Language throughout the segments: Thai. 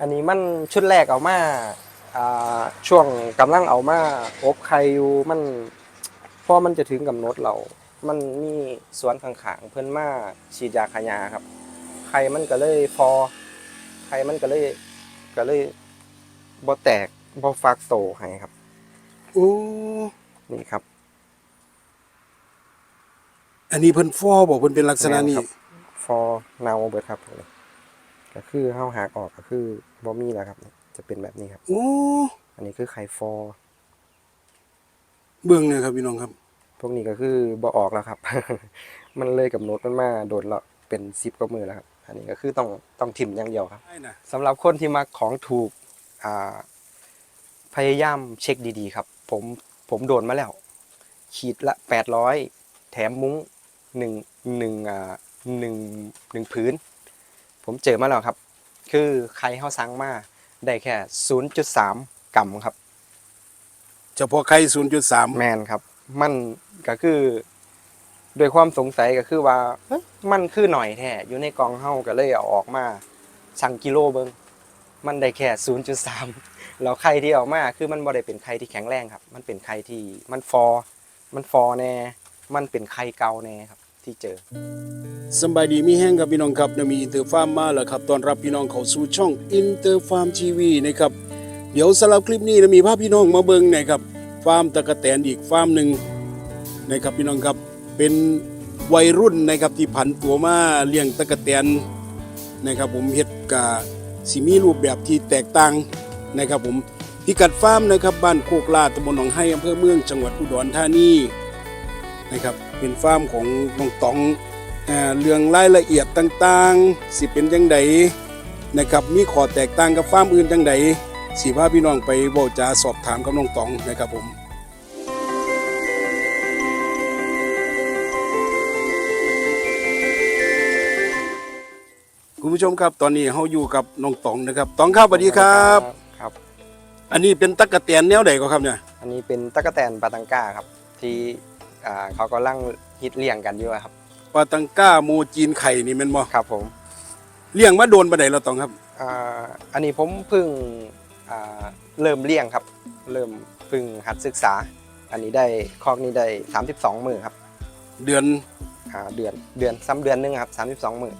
อันนี้มันชุดแรกเอามาอ่าช่วงกำลังเอามาอบไข่อยู่มันพอมันจะถึงกำหนดเรา มันมีสวนข้างๆเพิ่นมาฉีดยาขายาครับไข่มันก็เลยฟอไข่มันก็เลยก็เลยบ่แตกบ่ฟักโตให้ครับโอ้นี่ครับ อันนี้เพิ่นฟอบอกเพิ่นเป็นลักษณะนี้แม่นครับฟอเนาเบิดครับผม ก็คือเฮาหักออกก็คือบ่มีแล้วครับ จะเป็นแบบนี้ครับ โอ้ อันนี้คือไข่ฟอ เบื้องเนี่ยครับพี่น้องครับ พวกนี้ก็คือบ่ออกแล้วครับ มันเลยกับโน้ตมันมาโดดแล้วเป็นซิปก็มือแล้วครับ อันนี้ก็คือต้องต้องถิ่มอย่างเดียวครับได้นะสำหรับคนที่มาของถูกอ่าพยายามเช็คดีๆ ครับ ผมผมโดนมาแล้ว ขีดละแปดร้อยแถมมุ้งหนึ่งหนึ่งอ่าหนึ่งหนึ่งพื้น ผมเจอมาแล้วครับ คือใครเขาสั่งมาได้แค่ศูนย์จุดสามกรัมครับ เฉพาะไข่0.3แมนครับ มันก็คือโดวยความสงสัยก็คือว่าเฮ้ยมันคือหน่อยแท้อยู่ในกล่องเฮาก็เลยเอาออกมาสั่งกิโลเบิงมันได้แค่ 0.3 แล้วไข่ที่ออกมาคือมันบ่ได้เป็นไข่ที่แข็งแรงครับ มันเป็นไข่ที่มันฟอ มันฟอแน่ มันเป็นไข่เก่าแน่ครับ ที่เจอสบายดีมีแห้งครับพี่น้องครับนะมีอินเตอร์ฟาร์มมาแล้วครับตอนรับพี่น้องเข้าสู่ช่องอินเตอร์ฟาร์มทีวีนะครับเดี๋ยวสำหรับคลิปนี้นะมีภาพพี่น้องมาเบิ่งนะครับฟาร์มตะกะแตนอีกฟาร์มหนึ่งนะครับพี่น้องครับเป็นวัยรุ่นนะครับที่ผันตัวมาเลี้ยงตะกะแตนนะครับผมเฮ็ดกะสิมีรูปแบบที่แตกต่างนะครับผมพิกัดฟาร์มนะครับบ้านโคกลาดตำบลหนองไห้อำเภอเมืองจังหวัดอุดรธานีนะครับ เป็นฟาร์มของน้องตองอ่าเรื่องรายละเอียดต่างๆ สิเป็นจังใดนะครับมีข้อแตกต่างกับฟาร์มอื่นจังใดสิพาพี่น้องไปเว้าจาสอบถามกับน้องตองนะครับผมคุณผู้ชมครับตอนนี้เฮาอยู่กับน้องตองนะครับตองครับสวัสดีครับครับ อันนี้เป็นตั๊กแตนแนวใดก็ครับเนี่ยอันนี้เป็นตะกะแตนปาตังก้าครับ ที่ อ่าเขากำลังฮิตเลี้ยงกันอยู่อะครับ ปาตังก้าโมจีนไข่นี่แม่นบ่ครับผมเลี้ยงมาโดนปานใดแล้วตองครับ อ่าอันนี้ผมเพิ่งอ่าเริ่มเลี้ยงครับ เริ่มเพิ่งหัดศึกษา อันนี้ได้คอกนี้ได้ 32มือครับเดือนอ่าเดือนเดือนซ้ำเดือนหนึงครับ32มือ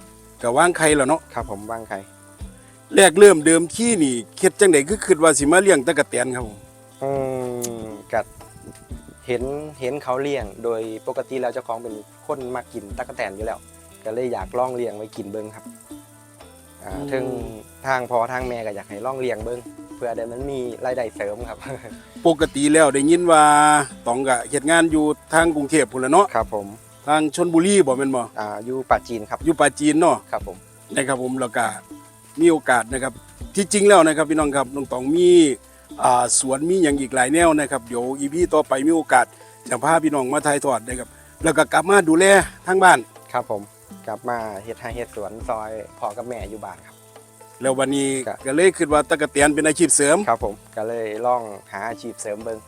ก็วางไข่แล้วเนาะครับผมว่างใคร แรกเริ่มเดิมที่นี่เฮ็ดจังไดคือคิดว่าสิมาเลี้ยงตะกะแตนครับผม อืมกัด เห็นเห็นเขาเลี้ยง โดยปกติแล้วเจ้าของเป็นคนมากินตะกแตนอยู่แล้ว ก็เลยอยากลองเลี้ยงไว้กินเบิ้งครับอ่าถึงทางพอทางแม่ก็อยากให้ลองเลี้ยงเบิ้งเพื่อได้มันมีรายได้เสริมครับ ปกติแล้วได้ยินว่าตองก็เฮ็ดงานอยู่ทางกรุงเทพพุ่นละเนาะครับผมทางชลบุรีบ่แม่นบ่อ่าอยู่ป่าจีนครับอยู่ปราจีนเนาะ ครับผมนะครับผมแล้วก็มีโอกาสนะครับที่จริงแล้วนะครับพี่น้องครับน้องตองมีอ่า สวนมีหยังอีกหลายแนวนะครับเดี๋ยว EP ต่อไปมีโอกาสจะพาพี่น้องมาถ่ายทอดนะครับแล้วก็กลับมาดูแลทางบ้านครับผมกลับมาเฮ็ดให้เฮ็ดสวนซอยพ่อกับแม่อยู่บ้านครับ แล้ววันนี้ครับ ก็เลยคิดว่าตะกะแตนเป็นอาชีพเสริม ครับผมก็เลยลองหาอาชีพเสริมเบิ้ง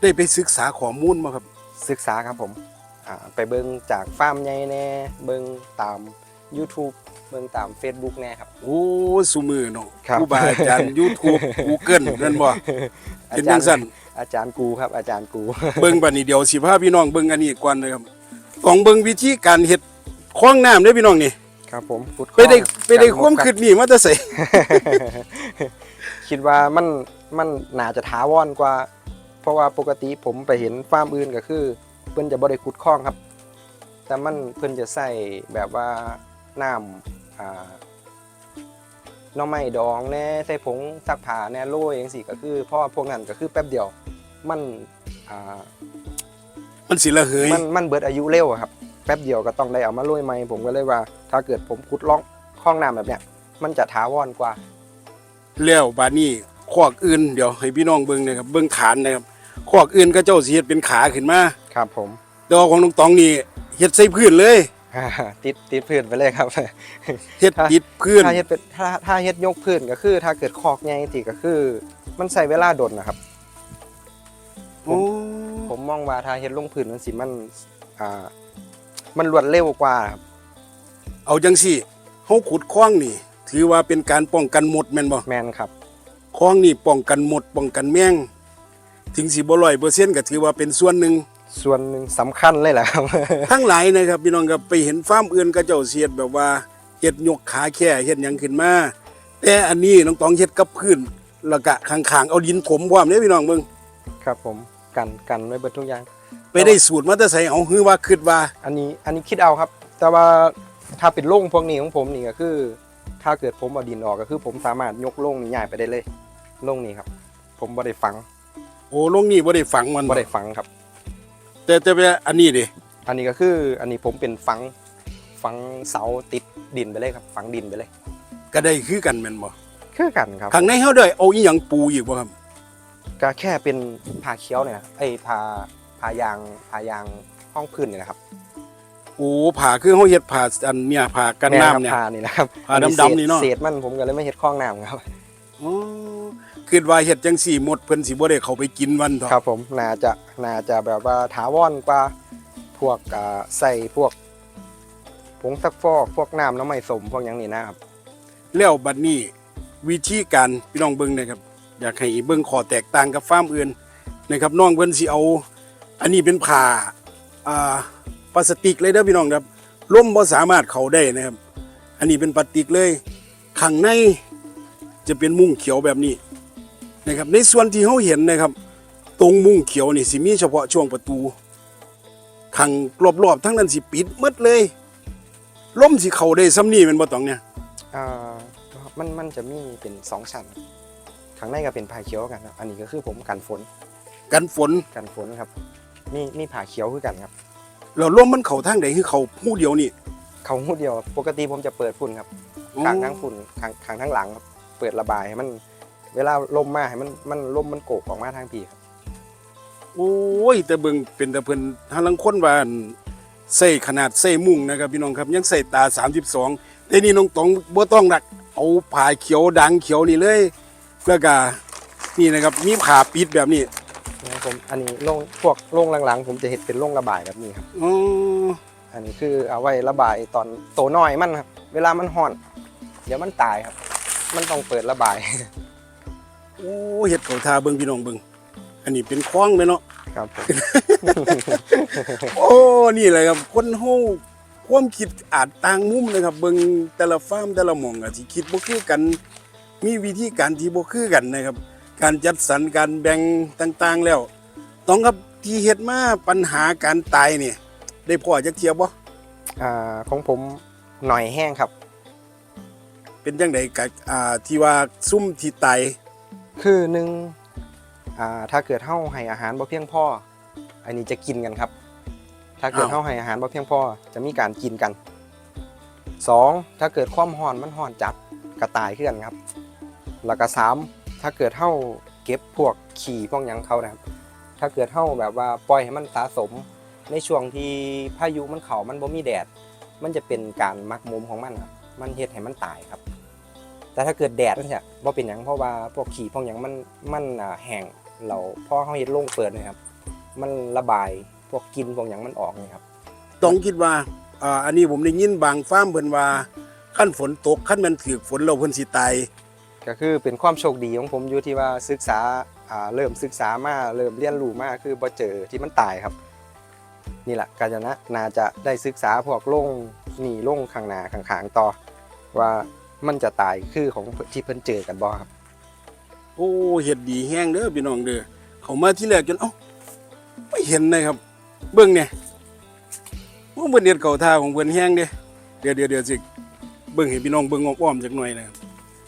ได้ไปศึกษาข้อมูลมาครับ ศึกษาครับผมอ่าไปเบิ้งจากฟาร์มใหญ่แน่เบิ้งตาม YouTube เบิ้งตาม Facebook แน่ครับ โอ้สุมือเนาะครับครูบาอาจารย์ YouTube Google นั่นบ่เป็นจังซั่นอาจารย์กูครับ อาจารย์กู เบิ่งบัดนี้เดี๋ยวสิพาพี่น้องเบิ่งอันนี้ก่อนนะครับต้องเบิ่งวิธีการเฮ็ดคล้องน้ำเด้อพี่น้องนี่ ครับผมขุดไปได้คลองไปได้จับความนกคิดนี่มาแต่ไส คิดว่ามันมันน่าจะท้าวอนกว่า เพราะว่าปกติผมไปเห็นฟาร์มอื่นก็คือ เพิ่นจะบ่ได้ขุดคลองครับ แต่มันเพิ่นจะใส่แบบว่า น้ำอ่าหน้อไม้ดองแน่ใส่ผงซักผ้าแน่โรยจังซี่ก็คือเพราะว่าพวกนั้นก็คือแป๊บเดียวมันอ่ามันสิละเหยมันมันเบิดอายุเร็วอะครับ แป๊บเดียวก็ต้องได้เอามาโรยใหม่ผมก็เลยว่า ถ้าเกิดผมขุดล่องคลองน้ำแบบเนี้ยมันจะท้าวอนกว่า แล้วบัดนี้ขอกอื่นเดี๋ยวให้พี่น้องเบิ่งนะครับเบิ่งฐานนะครับขอกอื่นก็เจ้าสิเฮ็ดเป็นขาขึ้นมาครับ ผมแต่ว่าของน้องตองนี่เฮ็ดใส่พื้นเลย ติดติดพื้นไปเลยครับเฮ็ดถ้าติดพื้นถ้าเฮ็ดเป็นถ้าถ้าเฮ็ดยกพื้นก็คือ ถ้าเกิดคอกใหญ่สิก็คือ มันใส่เวลาดนนะครับโอ้ผมมองว่าถ้าเฮ็ดลงพื้นมันสิมันอ่ามันรวดเร็วกว่าครับเอาจังซี่เฮาขุดคลองนี่ ถือว่าเป็นการป้องกันหมดแม่นบ่แมนครับคลองนี่ป้องกันหมดป้องกันแมงถึงสิบ่ร้อยเปอร์เซ็นต์ก็ถือว่าเป็นส่วนหนึ่ง ส่วนหนึ่งสำคัญเลยแหละครับ ทั้งหลายนะครับพี่น้องครับไปเห็นฟาร์มอื่นก็เจ้าเสียดแบบว่าเฮ็ดยกขาแค่เฮ็ดหยังขึ้นมาแต่อันนี้น้องตองเฮ็ดกับพื้นแล้วก็ข้างๆเอาดินถมพร้อมเด้พี่น้องเบิ่งครับผมกันกันไว้เบิดทุกอย่าง ไปได้สูตรมาแต่ไสเอาฮือว่าคิดว่า อันนี้อันนี้คิดเอาครับ แต่ว่าถ้าเป็นโล่งพวกนี้ของผมนี่ก็คือ ถ้าเกิดผมเอาดินออกก็คือ ผมสามารถยกโล่งนี้ย้ายไปได้เลยโล่งนี้ครับ ผมบ่ได้ฝังโอ้ลงนี่บ่ได้ฝังมันบ่ได้ฝังครับ แต่แต่ว่าอันนี้ดิอันนี้ก็คืออันนี้ผมเป็นฝังฝังเสาติดดินไปเลยครับ ฝังดินไปเลยก็ได้คือกันแม่นบ่คือกันครับข้างในเฮาได้เอาอีหยังปูอีกบ่ครับก็แค่เป็นผ่าเคี้ยวเนี่ยนะไอ้ยผ่าผ่ายางผ่ายางห้องพื้นเนี่ยนะครับโอ้ผ่าคือเฮาเฮ็ดผ่าอันเนี่ยผ่ากันน้ำเนี่ยผ่านี่นะครับผ่าดำๆนี่เนาะเศษมันผมก็เลยไม่เฮ็ดคล้องน้ำครับ อ๋อคิดว่าเฮ็ดจังซี่หมดเพิ่นสิบ่ได้เข้าไปกินวันเถอะครับผมน่าจะน่าจะแบบว่าถาวรกว่าพวกอ่าใส่พวกผงซักฟอกพวกน้ำน้ำไม่สมพวกอย่างนี้นะครับ แล้วบัดนี้วิธีการพี่น้องเบิ่งนะครับ อยากให้เบิ่งข้อแตกต่างกับฟาร์มอื่นนะครับน้องเพิ่นสิเอา อันนี้เป็นผ้าอ่าพลาสติกเลยเด้อพี่น้องครับลมบ่สามารถเข้าได้นะครับ อันนี้เป็นพลาสติกเลยข้างใน จะเป็นมุ้งเขียวแบบนี้นะครับในส่วนที่เฮาเห็นนะครับ ตรงมุ้งเขียวนี่สิมีเฉพาะช่วงประตูข้างรอบๆทั้งนั้นสิปิดหมดเลยลมสิเข้าได้ซ้ำนี่แม่นบ่ต้องเนี่ยอ่ามันมันจะมีเป็นสองชั้นข้างในก็เป็นผ่าเขียวกันครับอันนี้ก็คือผมกันฝน กันฝนกันฝนครับ มีมีผ่าเขียวคือกันครับแล้วลมมันเข้าทางใดคือเข้าผู้เดียวนี่เขาหูเดียว ปกติผมจะเปิดฝุ่นครับขางทั้งฝุ่นขางขางทั้งหลังครับ เปิดระบายให้มัน เวลาลมมาให้มันมันลมมันโกกออกมาทางผีครับโอ้ยแต่เบิ่งเป็นแต่เพิ่นทางลังคนว่าอั่นใส่ขนาดใส่มุ้งนะครับพี่น้องครับยังใส่ตา 32แต่นี่น้องตองบ่ต้องรักเอาผ้าเขียวดังเขียวนี่เลยแล้วก็นี่นะครับมีผ้าปิดแบบนี้นะครับผมอันนี้โล่งพวกโล่งหลังๆ ผมจะเห็นเป็นโล่งระบายแบบนี้ครับ อ๋อ อันนี้คือเอาไว้ระบายตอนโตน้อยมันครับ เวลามันห่อน เดี๋ยวมันตายครับ มันต้องเปิดระบาย โอ้เฮ็ดเขาทาเบิ่งพี่น้องเบิ่งอันนี้เป็นคลองแม่เนาะครับผมโอ้นี่แหละครับคนเฮาความคิดอาจต่างมุมนะครับ เบิ่งแต่ละฟาร์มแต่ละหม่องก็สิคิดบ่คือกัน มีวิธีการที่บ่คือกันนะครับ การจัดสรรการแบ่งต่างๆแล้วต้องครับที่เฮ็ดมาปัญหาการตายเนี่ยได้พอจักเทียบบ่อ่าของผมหน่อยแห้งครับ เป็นจังไดกับอ่าที่ว่าซุ่มที่ตายคือหนึ่งอ่าถ้าเกิดเฮาให้อาหารบ่เพียงพออันนี้จะกินกันครับ ถ้าเกิดอ้าวเฮาให้อาหารบ่เพียงพอจะมีการกินกันสองถ้าเกิดความร้อนมันร้อนจัดกระตายขึ้นกันครับ แล้วก็สามถ้าเกิดเฮาเก็บพวกขี่พวกหยังเขานะครับ ถ้าเกิดเฮาแบบว่าปล่อยให้มันสะสม ในช่วงที่พายุมันเข้ามันบ่มีแดด มันจะเป็นการมักมุมของมันครับ มันเฮ็ดให้มันตายครับ แต่ถ้าเกิดแดดมันจะบ่เป็นหยังเพราะว่าพวกขี้พวกหยังมันมันอ่าแห้งเราพอเฮาเฮ็ดโล่งเปิดเนะครับ มันระบายพวกกลินพวกหยังมันออกนี่ครับต้องคิดว่าอ่าอันนี้ผมได้ยินบางฟาร์มเพิ่นว่าขั้นฝนตกขั้นมันถือฝนแล้วเพิ่นสิตายก็คือเป็นความโชคดีของผมอยู่ที่ว่าศึกษาอ่าเริ่มศึกษามาเริ่มเรียนรู้มาคือบ่เจอที่มันตายครับ นี่แหละกาญจนะน่าจะได้ศึกษาพวกโล่งนี่โล่งข้างหน้าข้างๆต่อว่า มันจะตายคือของที่เพิ่นเจอกันบ่ครับ โอ้เฮ็ดดีแห้งเด้อพี่น้องเด้อเขามาที่แรกจนเอ้าไม่เห็นเลยครับ เบิ่งเนี่ยว่าเพิ่นเฮ็ดเขาท่าของเพิ่นแห้งเด้เดี๋ยวเดี๋ยวเดี๋ยวสิเบิ่งให้พี่น้องเบิ่งอ้อมๆจักหน่อยนะครับ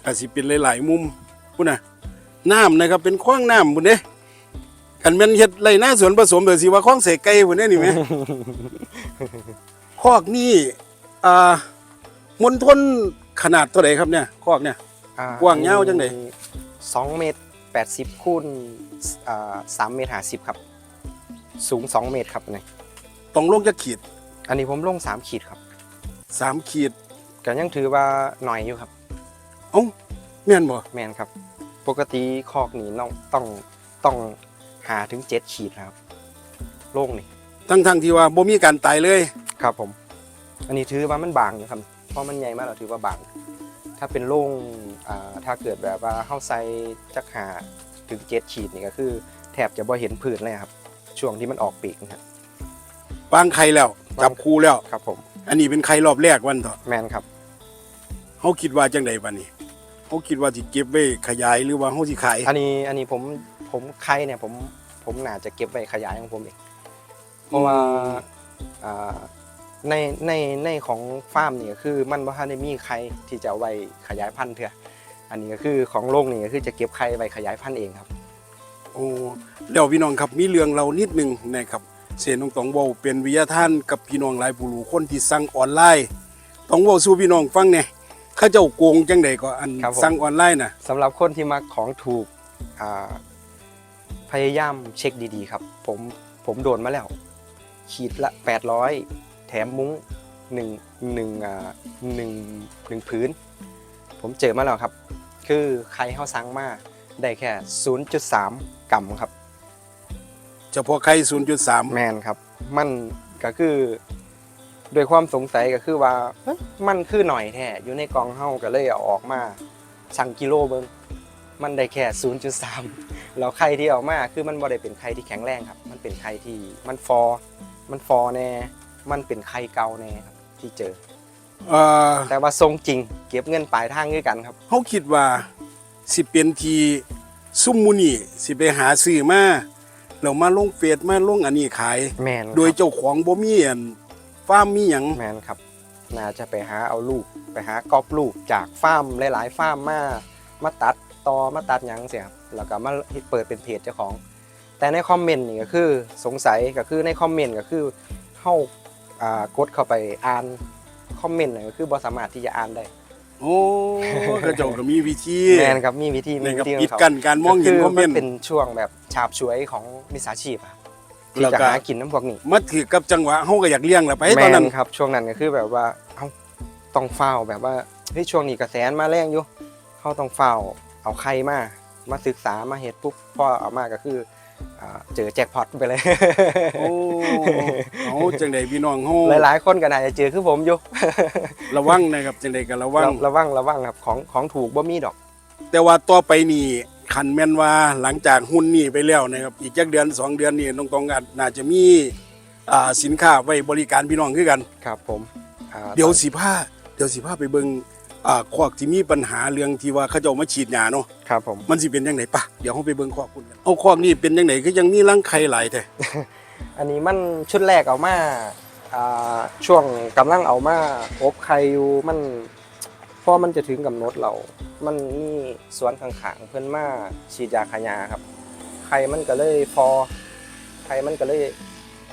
อาจสิเป็นหลายๆมุมพุ่นน่ะน้ำนะครับเป็นคว้างน้ำพุ่นเด้กันแม่นเฮ็ดไรหน้าสวนผสมเด้อสิว่าคว้างใส่ไก่พุ่นเด้นี่แหมคอกนี่อ่ามณฑล ขนาดเท่าไหร่ครับเนี่ยคอกเนี่ย อ่ากว้างยาวจังใดสองเมตรแปดสิบคูณอ่าสามเมตรห้าสิบครับ สูงสองเมตรครับอันนี่ต้องลงจะขีดอันนี้ผมลงสามขีดครับสามขีดก็ยังถือว่าหน่อยอยู่ครับ เอ้าแม่นบ่แมนครับ ปกติคอกนี้ต้องต้องต้องหาถึงเจ็ดขีดครับโล่งนี่ทั้งทั้งๆที่ว่าบ่มีการตายเลย ครับผม อันนี้ถือว่ามันบางอยู่ครับ เพราะมันใหญ่มากเราถือว่าบางถ้าเป็นโล่งอ่าถ้าเกิดแบบว่าเฮาใส่จักหาถึงเจ็ดขีดนี่ก็คือ แทบจะบ่เห็นผืนเลยครับ ช่วงที่มันออกปีกนะครับวางไข่แล้ว จับคู่แล้วครับผม อันนี้เป็นไข่รอบแรกวันเถอะแมนครับเฮาคิดว่าจังไดบัดนี้เฮาคิดว่าสิเก็บไว้ขยายหรือว่าเฮาสิขายอันนี้อันนี้ผมผมใครเนี่ยผมผมน่าจะเก็บไว้ขยายของผมเองเพราะว่าอ่า ในในในของฟาร์มนี่ก็คือมันบ่ทันได้มีใครที่จะเอาไว้ขยายพันธุ์เถอะอันนี้ก็คือของโรงนี่ก็คือจะเก็บไข่ไว้ขยายพันธุ์เองครับ โอ้แล้วพี่น้องครับมีเรื่องเรานิดหนึงนะครับเสียนองตองเว้าเป็นวิทยาทานกับพี่น้องหลายผู้รู้คนที่สั่งออนไลน์ต้องเว้าสู่พี่น้องฟังแหน่เขาเจ้าโกงจังไดก็อันครับผม สั่งออนไลน์น่ะสำหรับคนที่มักของถูกอ่าพยายามเช็คดีๆ ครับ ผมผมโดนมาแล้ว ขีดละ 800 แถมมุ้งหนึ่งหนึ่งอ่าหนึ่งหนึ่งพื้น ผมเจอมาแล้วครับ คือใครเขาสั่งมาได้แค่ 0.3 กรัมครับ เฉพาะไข่0.3 แมนครับ มันก็คือโดวยความสงสัยก็คือว่าเฮ้ยมันคือหน่อยแท้อยู่ในกล่องเฮาก็เลยเอาออกมาสั่งกิโลเบิงมันได้แค่ 0.3 แล้วไข่ที่เอามาคือมันบ่ได้เป็นไข่ที่แข็งแรงครับ มันเป็นไข่ที่มันฟอ มันฟอแน่ มันเป็นไข่เก่าแน่ครับที่เจอ เอ่อแต่ว่าทรงจริง เก็บเงินปลายทางด้วยกันครับ เฮาคิดว่าสิเป็นทีซุ่มหมูนี่สิไปหาซื้อมาแล้วมาลงเฟซมาลงอันนี้ขาย แมนครับโดยเจ้าของบ่มีอันฟาร์มมีหยังแมนครับ น่าจะไปหาเอาลูก ไปหากอบลูกจากฟาร์มหลาย ๆ ฟาร์มมามาตัดต่อมาตัดหยังเสียครับแล้วก็มาเปิดเป็นเพจเจ้าของ แต่ในคอมเมนต์นี่ก็คือสงสัยก็คือในคอมเมนต์ก็คือเข้าอ่า กดเข้าไปอ่านคอมเมนต์น่ะก็คือบ่สามารถที่จะอ่านได้โอ้เขาเจ้าก็มีวิธีแมนครับมีวิธีมีนะควิรับธีขปิอดงเขา กั้นการมองเห็นคอมเมนต์ เป็นช่วงแบบฉาบฉวยของมิจฉาชีพอะที่แล้วจะก็หากินน้ำพวกนี้มาถือกับจังหวะเฮาก็อยากเลี้ยงล่ะไปแมตอนนั้นนครับช่วงนั้นก็คือแบบว่าเอ้าต้องเฝ้าแบบว่าเฮ้ยช่วงนี้กระแสมาแรงอยู่เขาต้องเฝ้าเอาใครมามาศึกษามาเฮ็ดปุ๊บพอเอามาก็คือ อ่าเจอแจ็คพอตไปเลย โอ้เอาจังไดพี่น้องเฮาหลายๆ คนก็น่าจะเจอคือผมอยู่ ระวังนะครับจังไดก็ระวัง ระวังระวังครับของของถูกบ่มีดอก แต่ว่าต่อไปนี่คันแม่นว่าหลังจากหุ้นนี่ไปแล้วนะครับ อีกจักเดือนสองเดือนนี่น้องตองอาจน่าจะมีอ่าสินค้าไว้บริการพี่น้องคือกัน ครับผมอ่าเดี๋ยวสิพาเดี๋ยวสิพาไปเบิ่ง อ่าคอกที่มีปัญหาเรื่องที่ว่าเขาเจ้ามาฉีดยาเนาะครับผม มันสิเป็นจังไดปะเดี๋ยวเฮาไปเบิ่งคอกคุณกันเอาคอกนี่เป็นจังไดคือยังมีรังไข่หลายแท้อันนี้มันชุดแรกเอามาอ่าช่วงกำลังเอามาอบไข่อยู่มันพอมันจะถึงกำหนดเรา มันมีสวนข้างๆเพิ่นมาฉีดยาขายาครับไข่มันก็เลยฟอไข่มันก็เลย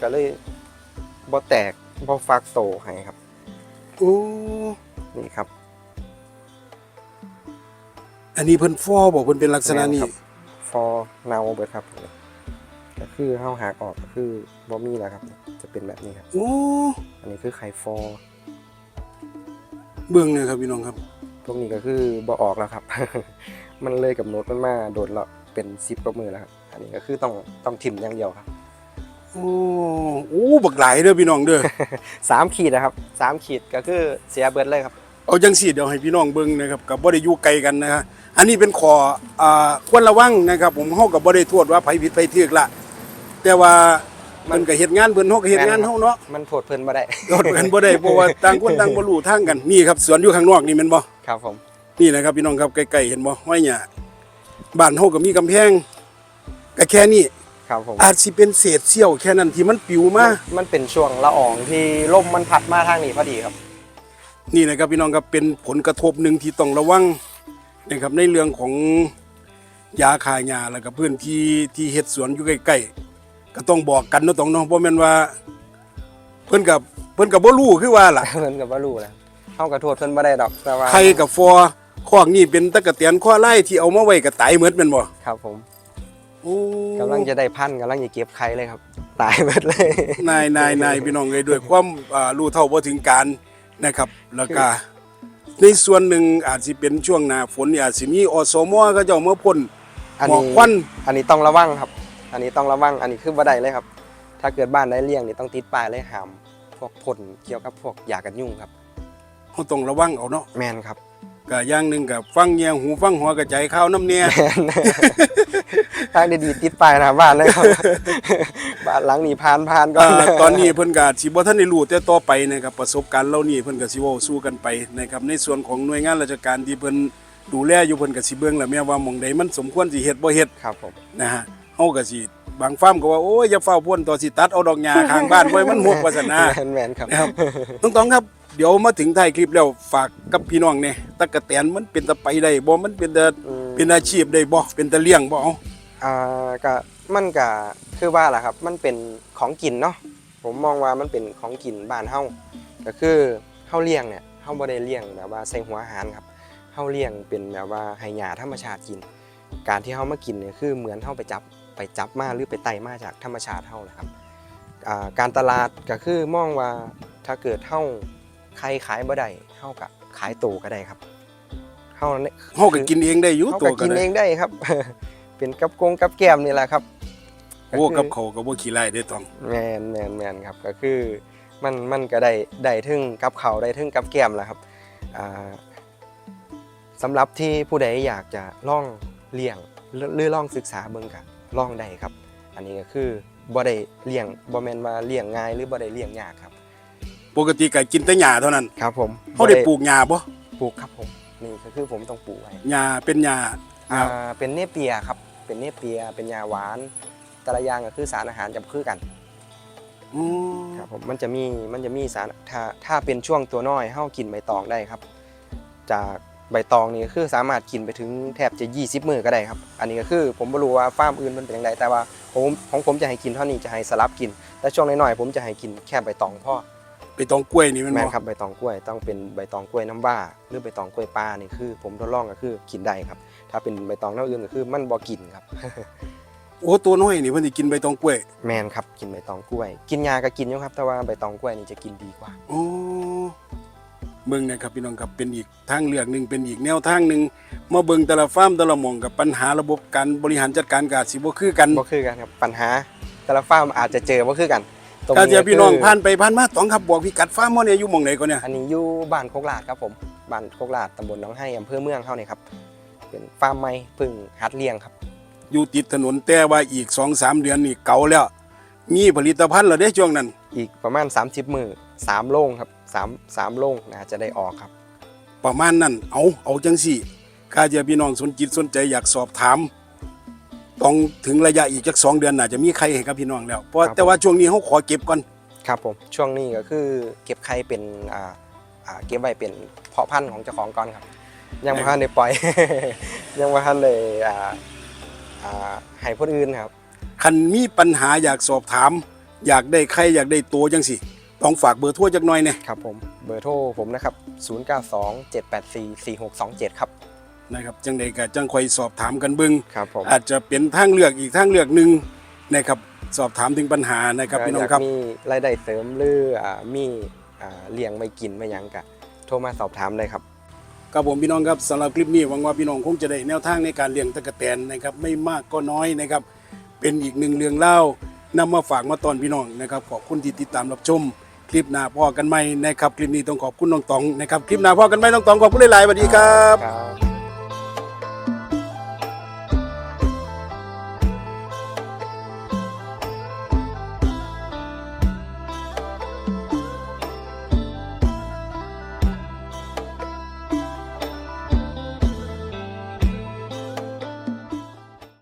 ก็เลยบ่แตกบ่ฟักโตให้ครับ โอ้นี่ครับ อันนี้เพิ่นฟอบ่เพิ่นเป็นลักษณะนี้แม่นครับฟอเนาเบิดครับ ก็คือเฮาหักออกก็คือบ่มีแล้วครับ จะเป็นแบบนี้ครับ โอ้ อันนี้คือไข่ฟอเบิ่งเนี่ยครับพี่น้องครับ พวกนี้ก็คือบ่ออกแล้วครับ มันเลยกับโน้ตมันมาโดดแล้วเป็นซิปกว่ามือแล้วครับ อันนี้ก็คือต้องต้องทิมอย่างเดียวครับ โอ้โอ้บักหลายเด้อพี่น้องเด้อ สามขีดนะครับสามขีดก็คือเสียเบิดเลยครับ เอาจังสีเดี๋ยวให้พี่น้องเบิ่งนะครับกับบ่ได้อยู่ไกลกันนะฮะอันนี้เป็นขออ่าควรระวังนะครับ ผมเฮาก็บ่ได้โทษว่าไผผิดไผถูกละแต่ว่ามันก็เฮ็ดงานเพิ่นเฮาก็เฮ็ดงานเฮาเนาะมันโผดเพลินมาได้โทษกันบ่ได้เพราะว่าต่างคนต่างบ่รู้ทางกันนี่ครับสวนอยู่ข้างนอกนี่แม่นบ่ครับผมนี่นะครับพี่น้องครับใกล้ๆเห็นบ่ห้อยหญ้าบ้านเฮาก็มีกำแพงก็แค่นี้ครับผมอาจสิเป็นเศษเสี้ยวแค่นั้นที่มันปลิวมามันเป็นช่วงละอองที่ลมมันพัดมาทางนี้พอดีครับ นี่นะครับพี่น้องครับเป็นผลกระทบหนึ่งที่ต้องระวังนะครับในเรื่องของยาคายาแล้วก็พื้นที่ที่เฮ็ดสวนอยู่ใกล้ๆก็ต้องบอกกันเนาะต้องเนาะบ่แม่นว่า เพิ่นกับเพิ่นกับบ่รู้คือว่าล่ะ เพิ่นกับว่ารู้แล้วเฮากระโทษเพิ่นบ่ได้ดอกแต่ว่าใครกับฟอคอกนี่เป็นตะกะเตียนข้อไล่ที่เอามาไว้ก็ตายหมดแม่นบ่ครับผมโอ้กำลังจะได้พันธุ์กำลังจะเก็บไข่เลยครับ ตายหมดเลยนายนายนายพี่น้องเลยด้วยความอ่ารู้เท่าบ่ถึงการ นะครับแล้วก็ในส่วนหนึ่งอาจสิเป็นช่วงหน้าฝนนี่อาจสิมีอสมเขาเจ้ามาพ่นอันหมอกนี้ควันอันนี้ต้องระวังครับ อันนี้ต้องระวัง อันนี้คือบ่ได้เลยครับ ถ้าเกิดบ้านได้เลี้ยงนี่ต้องติดป้ายเลยห้ามพวกพ่นเกี่ยวกับพวกยากันยุงครับเขาต้องระวังเอาเนาะ แมนครับ ก็อย่างหนึงก็ฟังแยงหูฟังหัวกระจายข่าวน้ำเนี่ย ทางดีๆติดป้ายหน้าบ้านเลยครับ บ้านหลังนี้ผ่านผ่านก่ออ่านตอนนี้เพิ่นก็สิบ่ทันได้รู้แต่ต่อไปนะครับประสบการณ์เหล่านี้เพิ่นก็สิเว้าสู้กันไปนะครับในส่วนของหน่วยงานราชการที่เพิ่นดูแลอยู่เพิ่นก็สิเบิ่งแล้วแม่ว่าหม่องใดมันสมควรสิเฮ็ดบ่เฮ็ดครับผมนะฮะเฮาก็สิบางฟาร์มก็ว่าโอ้ยอย่าเฝ้าพ่นต่อสิตัดเอาดอกหญ้าข้างบ้านไว้มันหกว่าซั่นนะแมนแมนครับนะครับน้องตองครับ เดี๋ยวมาถึงท้ายคลิปแล้วฝากกับพี่น้องเนี่ยตะกะแตนมันเป็นตะไปได้บ่มันเป็นตะอืมเป็นอาชีพได้บ่เป็นตะเลี้ยงบ่เอาอ่าก็มันก็คือว่าล่ะครับ มันเป็นของกินเนาะผมมองว่ามันเป็นของกินบ้านเฮาก็คือเฮาเลี้ยงเนี่ยเฮาบ่ได้เลี้ยงแบบว่าใส่หัวอาหารครับเฮาเลี้ยงเป็นแบบว่าให้หญ้าธรรมชาติกิน การที่เฮามากินเนี่ยคือเหมือนเฮาไปจับไปจับมาหรือไปไต่มาจากธรรมชาติเฮาแหละครับอ่าการตลาดก็คือมองว่าถ้าเกิดเฮา ใครขายบ่ได้เฮาก็ขายโตก็ได้ครับเฮาเนี่ยเฮาก็กินเองได้อยู่เขาตัวก็ก็กินได้เองได้ครับ เป็นกับกงกับแก้มนี่แหละครับ โอ้กับเขาวก็บ่ขี้ไล่ได้ต้อง แมนแมนแมนครับก็คือมันมันก็ได้ได้ถึงกับเขาวได้ถึงกับแก้มแหละครับอ่าสำหรับที่ผู้ใดอยากจะล่องเลี้ยงหรือหรือล่องศึกษาเบิ่งกะล่องได้ครับ อันนี้ก็คือบ่ได้เลี้ยงบ่แม่นว่าเลี้ยงง่ายหรือบ่ได้เลี้ยงยากครับ ปกติก็กินแต่หญ้าเท่านั้นครับผมเฮาได้ปลูกหญ้าบ่ปลูกครับผมนี่ก็คือผมต้องปลูกไว้หญ้าเป็นหญ้าอ่าเป็นเนเปียครับ เป็นเนเปียเป็นยาหวาน แต่ละอย่างก็คือสารอาหารจะบ่คือกันอืมครับผมมันจะมีมันจะมีสารถ้าถ้าเป็นช่วงตัวน้อยเฮากินใบตองได้ครับ จากใบตองนี่ก็คือสามารถกินไปถึงแทบจะ 20 มื้อก็ได้ครับ อันนี้ก็คือผมไม่รู้ว่าฟาร์มอื่นมันเป็นอย่างไรแต่ว่าผมของผมจะให้กินเท่านี้จะให้สลับกิน แต่ช่วงน้อยๆผมจะให้กินแค่ใบตองพ่อ ไปตองกล้วยนี่แมันแม่บ่นครับใบตองกล้วยต้องเป็นใบตองกล้วยน้ำว้าหรือใบตองกล้วยปลานี่คือ ผมทดลองก็คือกินได้ครับ ถ้าเป็นใบตองเน่าอื่นก็คือมันบ่กินครับ โอ้ตัวน้อยนี่เพิ่นสิกินใบตองกล้วยแมนครับกินใบตองกล้วย กินยาก็กินอยู่ครับ แต่ว่าใบตองกล้วยนี่จะกินดีกว่า โอ้เบิ่งนะครับพี่น้องครับเป็นอีกทางเลือกหนึงเป็นอีกแนวทางหนึงมาเบิ่งแต่ละฟาร์มแต่ละหม่องกับปัญหาระบบการบริหารจัดการก็อาจสิบ่คือกัน บ่คือกันครับปัญหาแต่ละฟาร์มอาจจะเจอบ่คือกันตรง ถ้านี้เจอพี่น้องคือผ่านไปผ่านมาต้องครับบอกพี่กัดฟาร์มเฮาเนี่ยอยู่หม่องไหนก่อนเนี่ยอันนี้อยู่บ้านโคกลาดครับผมบ้านโคกลาดตำบลหนองไห้อำเภอเมืองเฮานี่ครับเป็นฟาร์มใหม่เพึ่งหัดเลี้ยงครับ อยู่ติดถนนแต่ว่าอีก 2-3 เดือนนี่เก่าแล้ว มีผลิตภัณฑ์แล้วเด้ช่วงนั้น อีกประมาณ 30 มือ3โล่งครับ3 3โล่งน่าจะได้ออกครับ ประมาณนั้นเอาเอาจังสี่ข้าเจอพี่น้องสนจิตสนใจอยากสอบถาม ต้องถึงระยะอีกจักสองเดือนน่าจะมีใครให้กับพี่น้องแล้วเพราะครับ แต่ว่าช่วงนี้เขาขอเก็บก่อนครับผมช่วงนี้ก็คือเก็บไข่เป็นอ่าอ่าเก็บไว้เป็นเพาะพันธุ์ของเจ้าของก่อนครับ ยังไม่ทันได้ปล่อย ยังไม่ทันเลยอ่าอ่าให้คนอื่นครับ คันมีปัญหาอยากสอบถาม อยากได้ใครอยากได้ตัวจังสิต้องฝากเบอร์โทรจักหน่อยเนี่ยครับผมเบอร์โทรผมนะครับ 0927844627 ครับ นะครับจังใดก็จังคอยสอบถามกันเบิ่งครับผมอาจจะเป็นทางเลือกอีกทางเลือกหนึ่งนะครับสอบถามถึงปัญหานะครับพี่น้องครับยากมีรายได้เสริมหรืออ่ามีอ่าเลี้ยงไม่กินไม่หยังกะโทรมาสอบถามได้ครับครับผมพี่น้องครับสำหรับคลิปนี้หวังว่าพี่น้องคงจะได้แนวทางในการเลี้ยงตะกะแตนนะครับไม่มากก็น้อยนะครับเป็นอีกหนึ่งเรื่องเล่านำมาฝากมาตอนพี่น้องนะครับขอบคุณที่ติดตามรับชมคลิปหน้าพ่อกันไหมนะครับคลิปนี้ต้องขอบคุณน้องตองนะครับคลิปหน้าพ่อกันไหมน้องตองขอบคุณหลายๆสวัสดีครับครับ